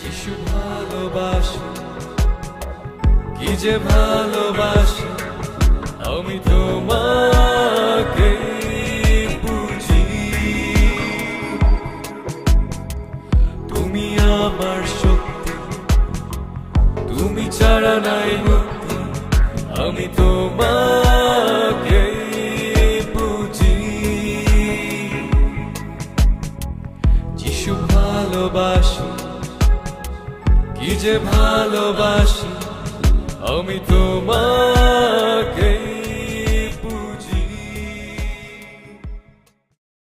যিশু ভালোবাসি, কি যে ভালোবাসি, আমি তোমাকে বুঝি। তুমি আমার শক্তি, তুমি ছাড়া নাই মুক্তি, আমি তোমাকে যে ভালোবাসি, আমি তোমাকে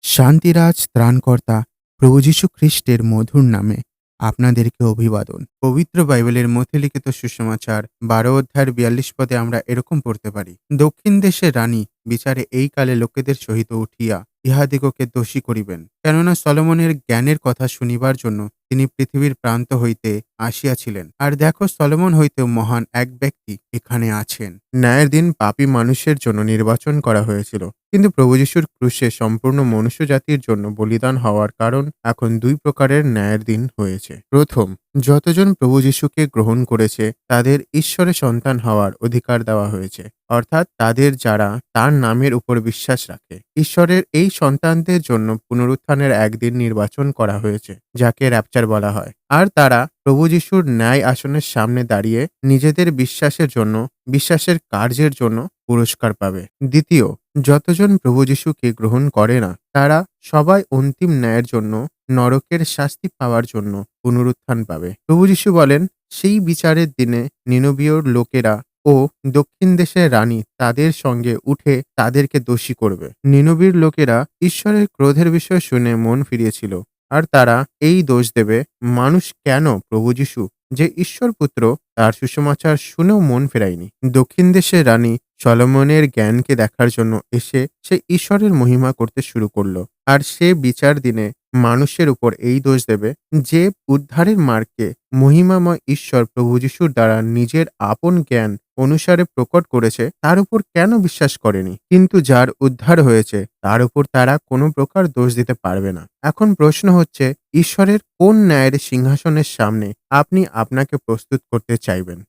শান্তিরাজ ত্রাণকর্তা প্রভু যীশু খ্রিস্টের মধুর নামে আপনাদেরকে অভিবাদন। পবিত্র বাইবেলের মধ্যে লিখিত সুসমাচার বারো অধ্যায়ের বিয়াল্লিশ পদে আমরা এরকম পড়তে পারি, দক্ষিণ দেশের রানী বিচারে এই কালে লোকেদের সহিত উঠিয়া ইহাদিগকে দোষী করিবেন। কেননা সলমনের জ্ঞানের কথা শুনিবার জন্য তিনি পৃথিবীর প্রান্ত হইতে আসিয়াছিলেন। আর দেখো সলোমন হইতেও মহান এক ব্যক্তি এখানে আছেন। ন্যায়ের দিন পাপী মানুষের জন্য নির্বাচন করা হয়েছিল। কিন্তু প্রভু যিশুর ক্রুশে সম্পূর্ণ মনুষ্য জাতির জন্য বলিদান হওয়ার কারণ এখন দুই প্রকারের ন্যায়ের দিন হয়েছে। প্রথম, যতজন প্রভু যিশুকে গ্রহণ করেছে, তাদের ঈশ্বরের সন্তান হওয়ার অধিকার দেওয়া হয়েছে। অর্থাৎ তাদের যারা তার নামের উপর বিশ্বাস রাখে। ঈশ্বরের এই সন্তানদের জন্য পুনরুত্থানের একদিন নির্বাচন করা হয়েছে, যাকে র্যাপচার বলা হয়। আর তারা প্রভু যিশুর ন্যায় আসনের সামনে দাঁড়িয়ে নিজেদের বিশ্বাসের জন্য, বিশ্বাসের কার্যের জন্য পুরস্কার পাবে। দ্বিতীয়, যতজন প্রভু যিশুকে গ্রহণ করে না, তারা সবাই অন্তিম ন্যায়ের জন্য, নরকের শাস্তি পাওয়ার জন্য পুনরুত্থান পাবে। প্রভু যিশু বলেন, সেই বিচারের দিনে নিনবীয় লোকেরা ও দক্ষিণ দেশের রানী তাদের সঙ্গে উঠে তাদেরকে দোষী করবে। নিনবীর লোকেরা ঈশ্বরের ক্রোধের বিষয় শুনে মন ফিরিয়েছিল। আর তারা এই দোষ দেবে, মানুষ কেন প্রভু যিশু? যে ঈশ্বর পুত্র তার সুসমাচার শুনেও মন ফেরায়নি। দক্ষিণ দেশের রানী সলমনের জ্ঞানকে দেখার জন্য এসে সে ঈশ্বরের মহিমা করতে শুরু করল। আর সে বিচার দিনে মানুষের উপর এই দোষ দেবে যে উদ্ধারের মার্গকে মহিমাময় ঈশ্বর প্রভু যিশুর দ্বারা নিজের আপন জ্ঞান অনুসারে প্রকট করেছে, তার উপর কেন বিশ্বাস করেনি? কিন্তু যার উদ্ধার হয়েছে, তার উপর তারা কোনো প্রকার দোষ দিতে পারবে না। এখন প্রশ্ন হচ্ছে, ঈশ্বরের কোন ন্যায়ের সিংহাসনের সামনে আপনি আপনাকে প্রস্তুত করতে চাইবেন?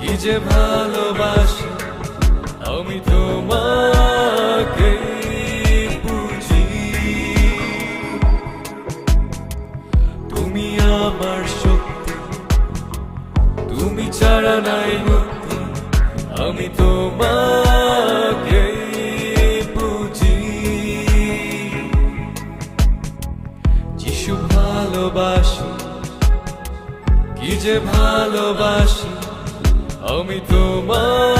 কি যে ভালোবাসি। আমি তোমাকে বুঝি। তুমি ছাড়া নাই বুঝি। কি যে ভালোবাসি আমি তোমার